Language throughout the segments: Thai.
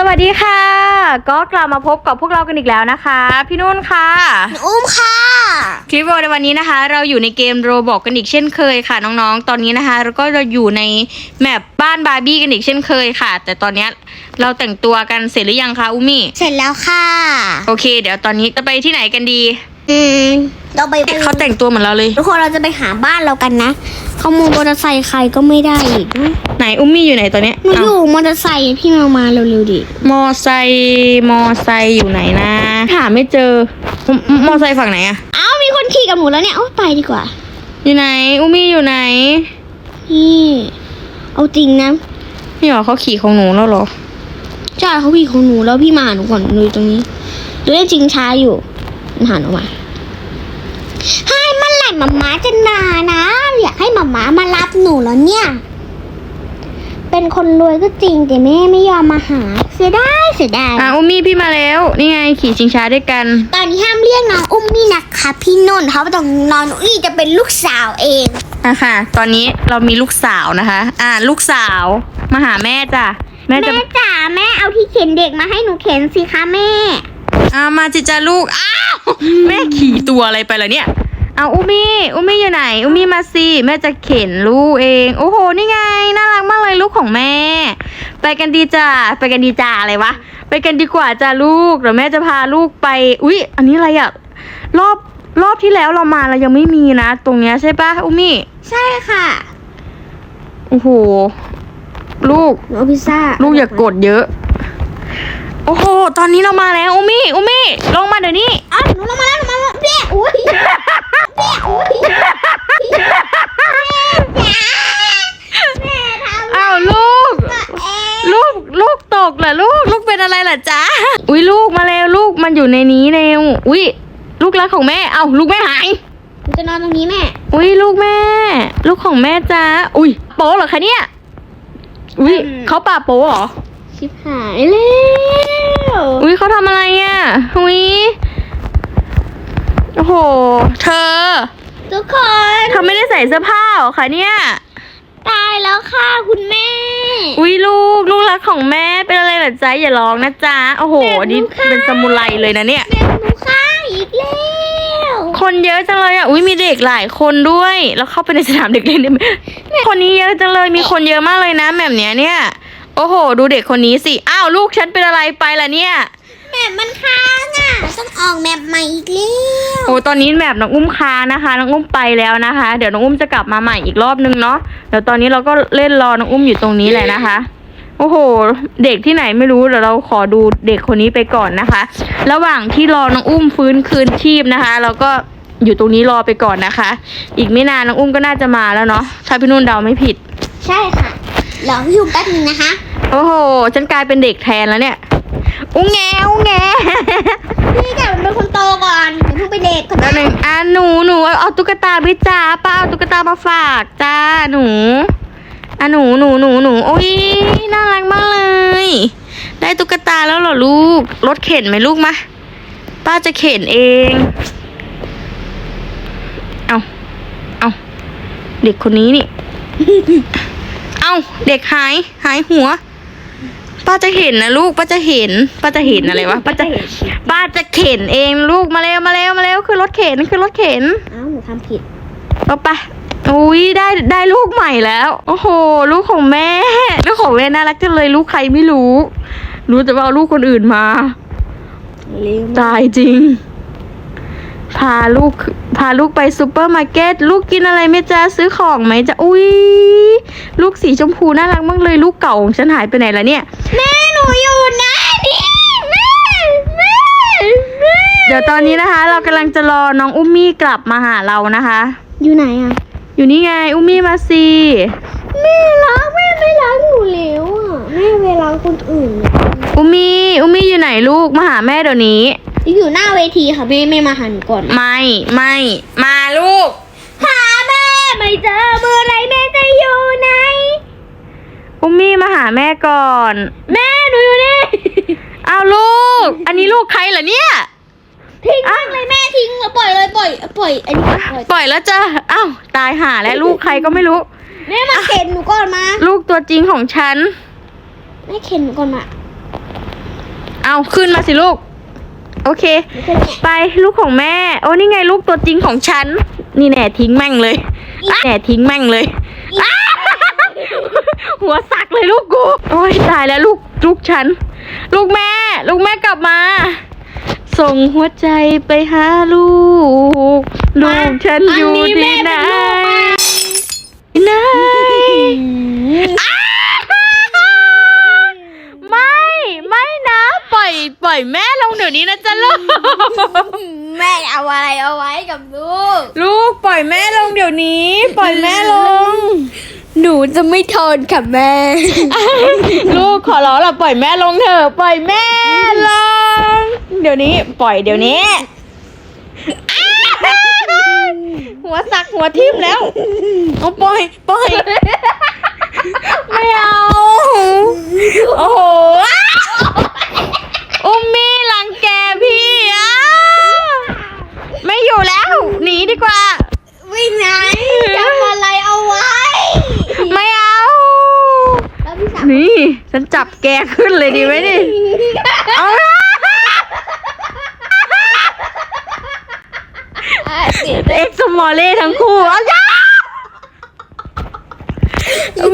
สวัสดีค่ะ ก็กลับมาพบกับพวกเรากันอีกแล้วนะคะ พี่นุ่นค่ะ อุ้มค่ะ คลิปวิดีโอในวันนี้นะคะ เราอยู่ในเกมโรบอกกันอีกเช่นเคยค่ะน้องๆ ตอนนี้นะคะเราก็จะอยู่ในแมปบ้านบาร์บี้กันอีกเช่นเคยค่ะ แต่ตอนเนี้ยเราแต่งตัวกันเสร็จหรือยังคะอุมี่เสร็จแล้วค่ะ โอเค เดี๋ยวตอนนี้จะไปที่ไหนกันดี อืมเราไปเขาแต่งตัวเหมือนเราเลย ทุกคนเราจะไปหาบ้านเรากันนะขโมยมอเตอร์ไซค์ใครก็ไม่ได้อีกไหนอุมี่อยู่ไหนตอนเนี้ยหนูอเอ้ายู่มอเตอร์ไซค์พี่มามาเร็วๆดิมอไซค์มอไซค์อยู่ไหนนะหาไม่เจอมมอไซค์ฝั่งไหนอะเอ้ามีคนขี่กับหนูแล้วเนี่ยเอ้าไปดีกว่า อยู่ไหนอุมี่อยู่ไหนนี่เอาจริงนะนี่เหรอเขาขี่ของหนูแล้วเหรอใช่เขาขี่ของหนูแล้วพี่มาหาหนูก่อนหนูอยู่ตรงนี้หนูเล่นจริงช้าอยู่มันหันออกมา ให้เมื่อไหร่มาม้าจะนานะ อยากให้มาม้ามารับหนูแล้วเนี่ย เป็นคนรวยก็จริงแต่แม่ไม่ยอมมาหา เสียดายเสียดายอะอุมี่พี่มาแล้ว นี่ไงขี่ชิงช้าด้วยกัน ตอนนี้ห้ามเรียกน้องอุ้มมี่นะคะ พี่นนท์เขาต้องนอนอุ้ยจะเป็นลูกสาวเองอะค่ะ ตอนนี้เรามีลูกสาวนะคะ อ่าลูกสาวมาหาแม่จ้ะแม่จะ แม่จ๋าแม่เอาที่เข็นเด็กมาให้หนูเข็นสิคะแม่ อ่ามาจิจ้าลูก อ้าวแม่ขี่ตัวอะไรไปล่ะเนี่ย เอาอุมี่อุมี่อยู่ไหน อุมี่มาสิแม่จะเข็นลูกเองโอ้โหนี่ไงน่ารักมากเลยลูกของแม่ ไปกันดีจ้าไปกันดีจ้าอะไรวะไปกันดีกว่าจ้าลูกเดี๋ยวแม่จะพาลูกไปอุ๊ยอันนี้อะไรอะรอบรอบที่แล้วเรามาเรายังไม่มีนะ ตรงเนี้ยใช่ปะอุมี่ใช่ค่ะโอ้โหลูกหนูเอาพิซซ่าลูกอย่ากกดเยอะ โอ้โห ตอนนี้เรามาแล้วอุมี่อุมี่ลงมาเดี๋ยวนี้อ้าวหนูลงมาแล้วหนูมาแล้วเบี้ยอุ้ยเบี้ยอุ้ยแม่ทำอ้าวลูกเองลูกลูกตกเหรอลูก ลูกเป็นอะไรล่ะจ๊ะ อุ้ยลูกมาแล้วลูกมันอยู่ในนี้เร็วอุ้ยลูกรักของแม่ เอ้าลูกแม่หายหนูจะนอนตรงนี้แม่ อุ้ยลูกแม่ ลูกของแม่จ้าอุ้ยโป๊เหรอคะเนี่ยอุ้ยอืมเขาป่าโป๊เหรอ ชิบหายแล้วอุ้ยเขาทำอะไรอะอุ้ยโอ้โห เธอ ทุกคนเธอไม่ได้ใส่เสื้อผ้าเหรอคะเนี่ย ตายแล้วค่ะคุณแม่ อุ้ยลูกลูกรักของแม่เป็นอะไรเหรอจ๊ะอย่าร้องนะจ๊ะโอ้โหแบบหนูนี่ค่ะเป็นสมุไรเลยนะเนี่ยแม่หนูฆ่าอีกแล้วคนเยอะจังเลยอะอุ้ยมีเด็กหลายคนด้วย แล้วเข้าไปในสนามเด็กเล่นได้ไหมคนนี้เยอะจังเลยมีคนเยอะมากเลยนะแบบเนี้ยเนี่ย โอ้โห ดูเด็กคนนี้สิ อ้าว ลูกฉันเป็นอะไรไปล่ะเนี่ย แม่มันค้างอะต้องออกแมปใหม่อีกแล้วโอ้ตอนนี้แบบน้องอุ้มค้านะคะ น้องอุ้มไปแล้วนะคะ เดี๋ยวน้องอุ้มจะกลับมาใหม่อีกรอบนึงเนาะ เดี๋ยวตอนนี้เราก็เล่นรอน้องอุ้มอยู่ตรงนี้แหละนะคะ โอ้โห เด็กที่ไหนไม่รู้ เดี๋ยวเราขอดูเด็กคนนี้ไปก่อนนะคะ ระหว่างที่รอน้องอุ้มฟื้นคืนชีพนะคะ เราก็อยู่ตรงนี้รอไปก่อนนะคะ อีกไม่นานน้องอุ้มก็น่าจะมาแล้วเนาะ ถ้าพี่นุ่นเดาไม่ผิด ใช่ค่ะ รอพี่ยูแป๊บนึงนะคะ โอ้โห ฉันกลายเป็นเด็กแทนแล้วเนี่ย อุ้งแงอุ้งแงพี่กลับเป็นคนโตก่อนเดี๋ยวเพิ่งไปเด็กคนแล้วหนึ่งอะหนูหนูเอาเอาตุ๊กตาไปจ้าป้าเอาตุ๊กตามาฝากจ้าหนูอะหนูหนูหนูหนูโอ้ยน่ารักมากเลย ได้ตุ๊กตาแล้วเหรอลูก รถเข็นไหมลูกมาป้าจะเข็นเอง เอาเอาเด็กคนนี้นี่ เอาเด็กหาย หายหัว ป้าจะเห็นนะลูก ป้าจะเห็น ป้าจะเห็นอะไรวะ ป้าจะป้าจะเข็นเองลูกมาเร็วมาเร็วมาเร็วคือรถเข็นคือรถเข็นเอ้าหนูทำผิดเอาไปอุ้ยได้ได้ลูกใหม่แล้ว โอ้โห ลูกของแม่ ลูกของแม่น่ารักจังเลยลูกใครไม่รู้ รู้แต่ว่าเอาลูกคนอื่นมาเร็วตายจริง พาลูกพาลูกไปซูเปอร์มาร์เก็ตลูกกินอะไรไหมจ๊ะซื้อของไหมจ๊ะอุ้ยลูกสีชมพูน่ารักมากเลยลูกเก่าของฉันหายไปไหนแล้วเนี่ยแม่หนูอยู่นะนี่แม่แม่แม่เดี๋ยวตอนนี้นะคะ เรากำลังจะรอน้องอุ้มมี่กลับมาหาเรานะคะ อยู่ไหนอะอยู่นี่ไงอุ้มมี่มาสิแม่รักแม่ไม่รักหนูแล้วอะแม่เวลาคนอื่นเนี่ยอุ้มมี่อุ้มมี่อยู่ไหนลูกมาหาแม่เดี๋ยวนี้ อยู่หน้าเวทีค่ะแม่ไม่มาหาหนูก่อน ไม่ไม่มาลูก หาแม่ไม่เจอเมื่อไรแม่จะอยู่ไหนอุ้มมี่มาหาแม่ก่อน แม่หนูอยู่นี่อ้าวลูก อันนี้ลูกใครเหรอเนี่ย ทิ้งมากเลยแม่ทิ้งปล่อยเลยปล่อยปล่อยอันนี้ปล่อยปล่อยแล้วจ้ะอ้าวตายหาแล้วลูกใครก็ไม่รู้ แม่มาเข็นหนูก่อนมาลูกตัวจริงของฉัน แม่เข็นหนูก่อนมาเอาขึ้นมาสิลูก โอเค ไปลูกของแม่ โอ้นี่ไงลูกตัวจริงของฉัน นี่แน่ทิ้งแม่งเลยอะแน่ทิ้งแม่งเลยอ้าหัวสักเลยลูกกู โอ้ยตายแล้วลูกลูกฉัน ลูกแม่ ลูกแม่กลับมา ส่งหัวใจไปหาลูก ลูกฉันอยู่ที่ไหนไหนอ้าไม่ไม่นะ ป ล่อยปล่อยแม่ลงเดี๋ยวนี้นะจ๊ะลูก แม่เอาอะไรเอาไว้กับลูก ลูกปล่อยแม่ลงเดี๋ยวนี้ ปล่อยแม่ลง หนูจะไม่ทนค่ะแม่ ลูกขอร้องละปล่อยแม่ลงเถอะปล่อยแม่ลง เดี๋ยวนี้ ปล่อยเดี๋ยวนี้ หัวสักหัวทิ่มแล้วเอาปล่อยปล่อยไม่เอา โอ้โห อุ้มมี่รังแกพี่อะไม่อยู่แล้ว หนีดีกว่าไม่ไหนจำอะไรเอาไว้ ไม่เอา แล้วพี่สาวนี่ ฉันจับแกขึ้นเลยดีไหมนี่เอาละเสียเอ็กซ์มอลเล่ทั้งคู่เอาจ้า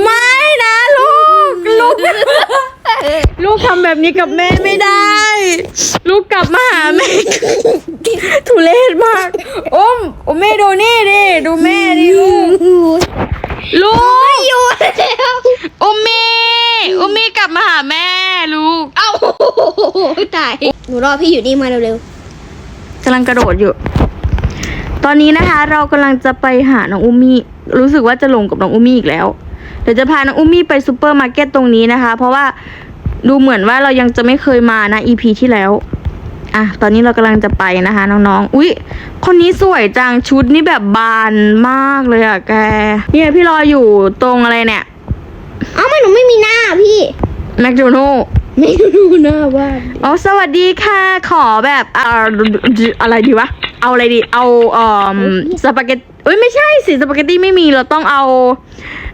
ไม่นะลูก ลูก ลูกทำแบบนี้กับแม่ไม่ได้ ลูกกลับมาหาแม่ ทุเรศมากอมโอมแม่ดูนี่ดิ ดูแม่ดิลูกลูกอยู่แล้วอุมมี่อุมมี่กลับมาหาแม่ลูก เอ้าตาย หนูรอพี่อยู่นี่มาเร็วกำลังกระโดดอยู่ ตอนนี้นะคะ เรากำลังจะไปหาน้องอุมมี่รู้สึกว่าจะลงกับน้องอุมมี่อีกแล้วเดี๋ยวจะพาน้องอุมมี่ไปซูเปอร์มาร์เก็ตตรงนี้นะคะ เพราะว่า ดูเหมือนว่าเรายังจะไม่เคยมานะ EP ที่แล้ว อะ ตอนนี้เรากำลังจะไปนะคะน้องๆ อุ๊ย คนนี้สวยจังชุดนี่แบบบานมากเลยอะแก เนี่ยพี่รออยู่ตรงอะไรเนี่ยๆเอ้าไม่หนูไม่มีหน้าพี่ แมคโดนัลไม่ดูหน้าบ้านอ๋อสวัสดีค่ะ ขอแบบอ่าอะไรดีวะ เอาอะไรดี เอาเอ่อสปาเกตเอ้ยไม่ใช่สิสปาเกตตี้ไม่มีเราต้องเอา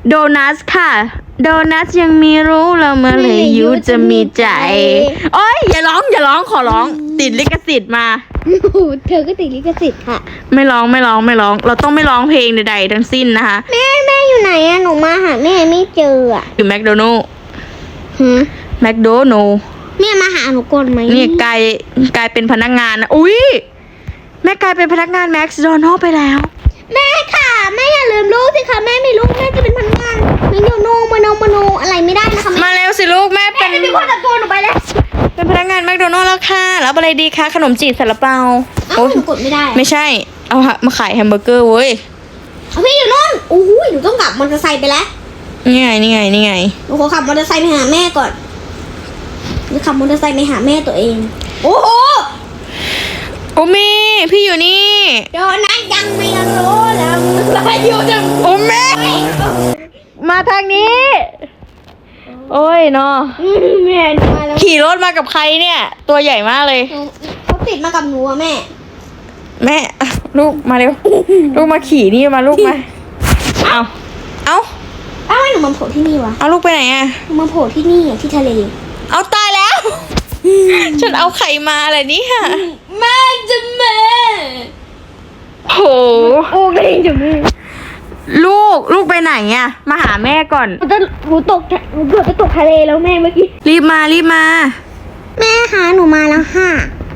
โดนัทค่ะ โดนัทยังมีรู้แล้วเมื่อไหรยูจะมีใจโอ้ยอย่าร้องอย่าร้องขอร้องติดลิขสิทธิ์มาโอ้โหเธอก็ติดลิขสิทธิ์ค่ะ ไม่ร้องไม่ร้องไม่ร้อง เราต้องไม่ร้องเพลงใดๆทั้งสิ้นนะคะแม่แม่อยู่ไหนอะหนูมาหาแม่ไม่เจออะอยู่แมคโดนัลฮะแมคโดนัลแม่มาหาหนูก่อนไหมนี่กลายกลายเป็นพนักงานนะอุ้ย แม่กลายเป็นพนักงานแม็กซ์โดนัลไปแล้ว แม่ค่ะ แม่อย่าลืมลูกสิคะแม่ไม่ลูกแม่จะเป็นพนักงานมิโนโนมโนมโนอะไรไม่ได้นะคะแม่มาเร็วสิลูกแม่เป็น แม่มีคนตะโกนหนูไปแล้วเป็นพนักงานแมคโดนัลล์แล้วค่ะ รับอะไรดีคะขนมจีบซาลาเปาเอ้าโอ้หนูกดไม่ได้ไม่ใช่ เอามาขายแฮมเบอร์เกอร์เว้ย เอาพี่อยู่นู่นโอ้ยหนูต้องกลับมอเตอร์ไซค์ไปแล้วนี่ไงนี่ไงนี่ไง หนูขอขับมอเตอร์ไซค์ไปหาแม่ก่อนหนูขับมอเตอร์ไซค์ไปหาแม่ตัวเอง โอ้โห โอมีพี่อยู่นี่ โดนัทยังไม่รู้แล้วอะไรอยู่จังโอเมมาทางนี้ โอ้ยเนาะแม่มาแล้วขี่รถมากับใครเนี่ย ตัวใหญ่มากเลย เขาติดมากับหนูอะแม่ แม่อะลูกมาเร็ว ลูกมาขี่นี่มาลูกมา เอาเอาอ้าวทำไมหนูมาโผล่ที่นี่วะ เอาลูกไปไหนอะหนูมาโผล่ที่นี่อะที่ทะเล เอาตายแล้ว ฉันเอาไข่มาอะไรเนี่ยแม่จะแม่โหโอ้ก็ยังจะแม่ลูกลูกไปไหนอะมาหาแม่ก่อนหนูจะหนูตกทะหนูเกือบจะตกทะเลแล้วแม่เมื่อกี้รีบมารีบมา แม่คะหนูมาแล้วค่ะ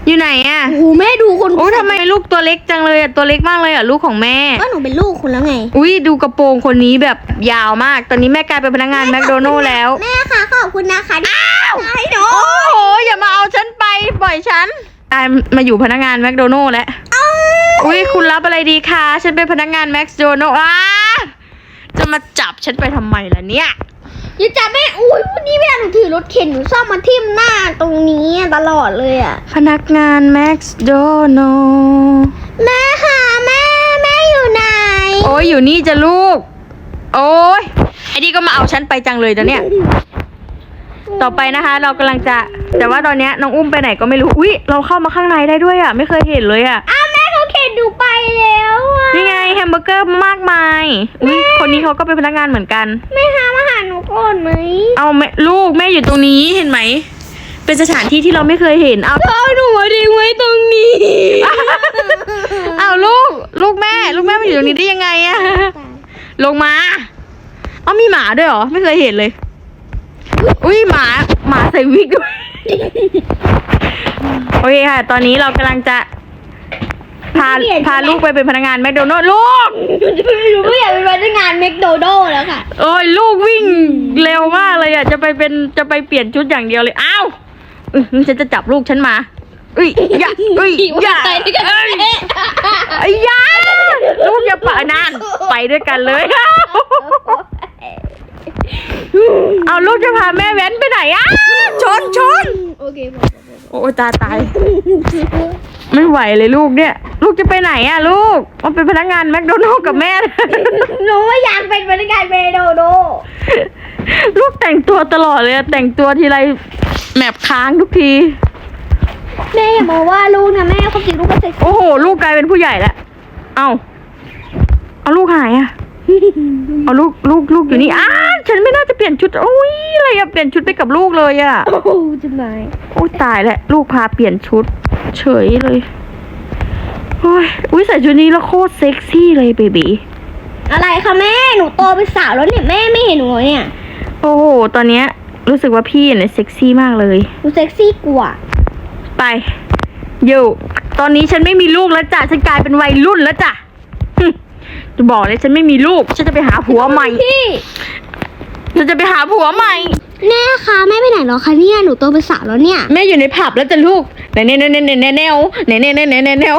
อยู่ไหนอะโอ้โหแม่ดูคนโอ้ทำไมลูกตัวเล็กจังเลยอะตัวเล็กมากเลยอะลูกของแม่ ก็หนูเป็นลูกคุณแล้วไง อุ้ยดูกระโปรงคนนี้แบบยาวมาก ตอนนี้แม่กลายเป็นพนักงานแมคโดนัลล์แล้ว แม่คะขอบคุณนะคะอ้าวให้หนู โอ้โห อย่ามาเอาฉันไปปล่อยฉันกลายมาอยู่พนักงานแมคโดนัลล์แล้ว อุ้ยคุณรับอะไรดีคะฉันเป็นพนักงานแมคโดนัลล์อ้าจะมาจับฉันไปทำไมล่ะเนี่ย อย่าจับแม่ อุ้ยวันนี้เวลาหนูถือรถเข็นหนูชอบมาทิ่มหน้าตรงนี้ตลอดเลยอะ พนักงานแมคโดนัลล์แม่ค่ะแม่แม่อยู่ไหน โอ้ยอยู่นี่จะลูก โอ้ยไอ้นี่ก็มาเอาฉันไปจังเลยตอนเนี้ย ต่อไปนะคะ เรากำลังจะแต่ว่าตอนเนี้ยน้องอุ้มไปไหนก็ไม่รู้อุ้ยเราเข้ามาข้างในได้ด้วยอะ ไม่เคยเห็นเลยอะ อ้าวแม่เขาเข็นหนูไปแล้วอะนี่ไงแฮมเบอร์เกอร์มากมายอุ้ยคนนี้เขาก็เป็นพนักงานเหมือนกัน แม่หามาหาหนูก่อนไหมเอาแม่ลูกแม่อยู่ตรงนี้เห็นไหม เป็นสถานที่ที่เราไม่เคยเห็นเอาเอาหนูมาทิ้งไว้ตรงนี้เอาลูก ลูกแม่ ลูกแม่มาอยู่ตรงนี้ได้ยังไงอะลงมา เอามีหมาด้วยเหรอ ไม่เคยเห็นเลย อุ้ยหมาหมาใส่วิกด้วยโอเคค่ะ ตอนนี้เรากำลังจะ พาเปลี่ยนพาใช่ไหมลูกไปเป็นพนักงานแมคโดนัลด์ลูกหนูไม่อยากเป็นพนักงานแมคโดนัลด์แล้วค่ะ โอ้ยลูกวิ่งเร็วมากเลยอะจะไปเป็นจะไปเปลี่ยนชุดอย่างเดียวเลยอ้าวอื้อฉันจะจับลูกฉันมาเอ้ยอย่าเอ้ยอย่าไปด้วยกันเอ้ยไอ้ยาลูกอย่าปะนานไปด้วยกันเลย เอาลูกจะพาแม่แว้นไปไหนอะชนชนโอเคพอโอ้ยตายตาย ไม่ไหวเลยลูกเนี่ย ลูกจะไปไหนอะลูกมาเป็นพนักงานแมคโดนัลด์กับแม่ หนูว่าอยากเป็นพนักงานแมคโดนัลด์ลูกแต่งตัวตลอดเลยอะแต่งตัวทีไรแมปค้างทุกที แม่อย่าบอกว่าลูกนะแม่ความจริงลูกก็เซ็กซี่โอ้โห ลูกกลายเป็นผู้ใหญ่แล้วเอาเอาลูกหายอะเอาลูกลูกลูกอยู่นี่อ้า ฉันไม่น่าจะเปลี่ยนชุดโอ้ยอะไรอะเปลี่ยนชุดไปกับลูกเลยอะโอ้โหจะไหนโอ้ยตายแล้วลูกพาเปลี่ยนชุด เฉยเลยโอ้ยอุ้ยใส่ชุดนี้แล้วโคตรเซ็กซี่เลยเบบีอะไรคะแม่ หนูโตเป็นสาวแล้วเนี่ยแม่ไม่เห็นหนูเหรอเนี่ย โอ้โหตอนเนี้ยรู้สึกว่าพี่เนี่ยเซ็กซี่มากเลย หนูเซ็กซี่กว่า ไปอยู่ตอนนี้ฉันไม่มีลูกแล้วจ้ะฉันกลายเป็นวัยรุ่นแล้วจ้ะหึจะบอกเลยฉันไม่มีลูก ฉันจะไปหาผัวใหม่พี่ ฉันจะไปหาผัวใหม่ แม่คะแม่ไปไหนหรอคะเนี่ยหนูโตเป็นสาวแล้วเนี่ย แม่อยู่ในผับแล้วจ้ะลูกเนเนเนเนเนเนเนวเนเนเนเนเนเนว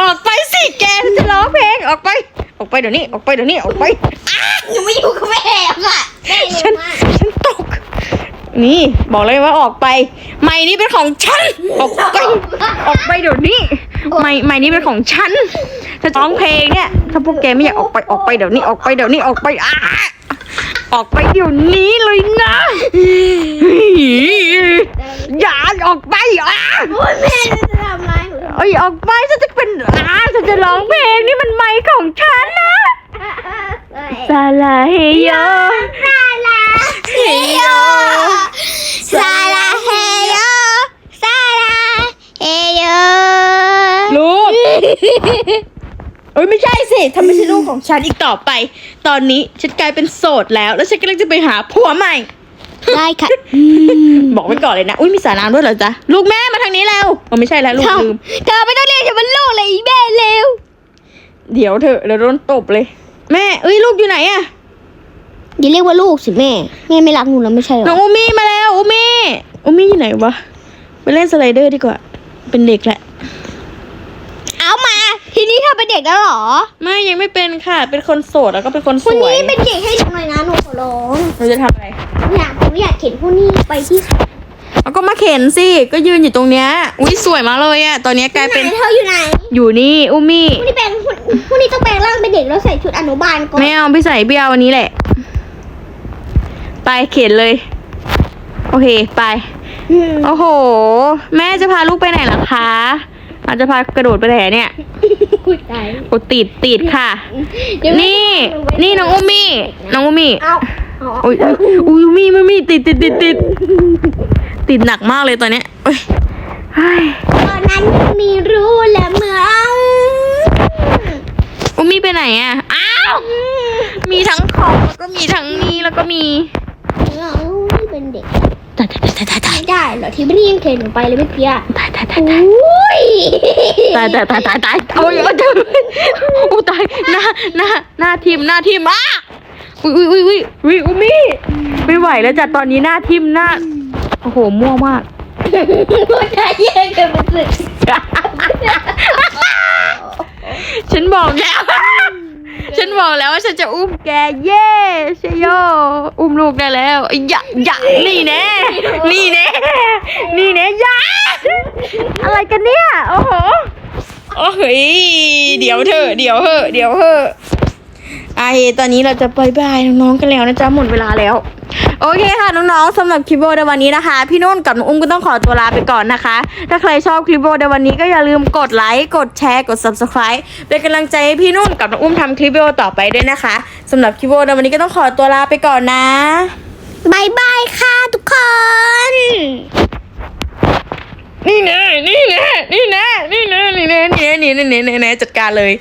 ออกไปสิแกฉันจะร้องเพลงออกไป ออกไปเดี๋ยวนี้ออกไปเดี๋ยวนี้ออกไปหนูไม่อยู่กับแม่ค่ะแม่ฉันฉันตก นี่บอกเลยว่าออกไปไม้นี้เป็นของฉันออกไปออกไปเดี๋ยวนี้ไม้ไม้นี้เป็นของฉันจะร้องเพลงเนี่ยถ้าพวกแกไม่อยากออกไปออกไปเดี๋ยวนี้ออกไปเดี๋ยวนี้ออกไปอ้าออกไปเดี๋ยวนี้เลยนะอย่าออกไปอ้าโอ้ยแม่จะทำอะไรหนูเอ้ยออกไปฉันจะเป็นอ้าฉันจะร้องเพลงนี่มันไม้ของฉันนะซาลาเฮโยซาลาเฮโย ซาลาเฮโยซาลาเฮโยลูกเอ้ยไม่ใช่สิทำไม่ใช่ลูกของฉันอีกต่อไป ตอนนี้ฉันกลายเป็นโสดแล้ว แล้วฉันกำลังจะไปหาผัวใหม่ ได้ค่ะบอกไว้ก่อนเลยนะ อุ้ยมีสาน้ำด้วยเหรอจ๊ะ ลูกแม่มาทางนี้แล้วเออไม่ใช่แล้วลูกลืมเธอไม่ต้องเรียกฉันเป็นลูกเลยอีแม่เร็ว เดี๋ยวเถอะเดี๋ยวโดนตบเลย แม่เอ้ยลูกอยู่ไหนอะ อย่าเรียกว่าลูกสิแม่ แม่ไม่รักหนูแล้วไม่ใช่หรน้อองอูมี่มาแล้วอูมี่อูมี่อยู่ไหนวะไปเล่นสไลเดอร์ดีกว่า เป็นเด็กแหละ เอามา ทีนี้เธอเป็นเด็กแล้วเหรอ ไม่ยังไม่เป็นค่ะ เป็นคนโสดแล้วก็เป็นคนสคนวยนี้เป็นเด็กให้หนูหน่อยนะหนูขอร้องเราจะทำอะไรหนูอยากหนูอยากเข็นพวกนี้ไปที่เอาก็มาเข็นสิก็ยืนอยู่ตรงเนี้ยอุ้ยสวยมากเลยอะตอนเนี้ยกลายเป็นไหนเธออยู่ไหนอยู่นี่อูมี่พวกนี้แปลงพวกพวกนี้ต้องแปลงร่างเป็นเด็กแล้วใส่ชุดอนุบาลก่อน ไม่เอาพี่ใส่เบี้ยววันนี้แหละ ไปเข็นเลย โอเค ไปอืมโอ้โห แม่จะพาลูกไปไหนล่ะคะอาจจะพากระโดดไปไหนเนี่ยอุ๊ยตายโอ้ติดติดค่ะเดี๋ยวแม่นี่หไว้นี่น้องอุมี่น้องอุมี่เอาเอาอุ้ยอุ๊ยอุ้ยอุมี่อุมี่ติดติดติดติดติดหนักมากเลยตอนเนี้ยเอ้ยเฮ้ยตอนนั้นมีรู้และเมืองอุมี่ไปไหนอะ อ้าว มีทั้งของแล้วก็มีทั้งนี่แล้วก็มี เราเป็นเด็ก ตายตายตายตายตายไม่ได้เหรอที่ไม่ได้ยิงเข็นหนูไปเลยเมื่อกี้อะตายตายตายอุ้ยตายตายตายตายตายโอ้ยโอ้ยโอ้ยตายหน้าหน้าหน้าทิมหน้าทิมอะอุ้ยอุ้ยอุ้ยอุ้ยอุ้ยอุมี่ไม่ไหวแล้วจ้ะตอนนี้หน้าทิมหน้าโอ้โหม่วงมากหัวใจแย่งกันเป็นสึกฉันบอกแล้ว ฉันบอกแล้วว่าฉันจะอุ้มแก เย่ชโย อุ้มลูกได้แล้วอย่าอย่านี่แน่นี่แน่นี่แน่อย่าอะไรกันเนี่ย โอ้โห โอ้โหยเดี๋ยวเถอะเดี๋ยวเถอะเดี๋ยวเถอะ ไอตอนนี้เราจะไปบายน้องๆกันแล้วนะจ๊ะหมดเวลาแล้ว โอเคค่ะน้องๆสำหรับคลิปโบในวันนี้นะคะ พี่นุ่นกับน้องอุ้มก็ต้องขอตัวลาไปก่อนนะคะ ถ้าใครชอบคลิปโบในวันนี้ก็อย่าลืมกดไลค์กดแชร์กด subscribe เป็นกำลังใจให้พี่นุ่นกับน้องอุ้มทำคลิปโบต่อไปด้วยนะคะสำหรับคลิปโบในวันนี้ก็ต้องขอตัวลาไปก่อนนะบายบายค่ะทุกคน นี่แน่นี่แน่นี่แน่นี่แน่นี่แน่นี่แน่นี่แน่จัดการเลย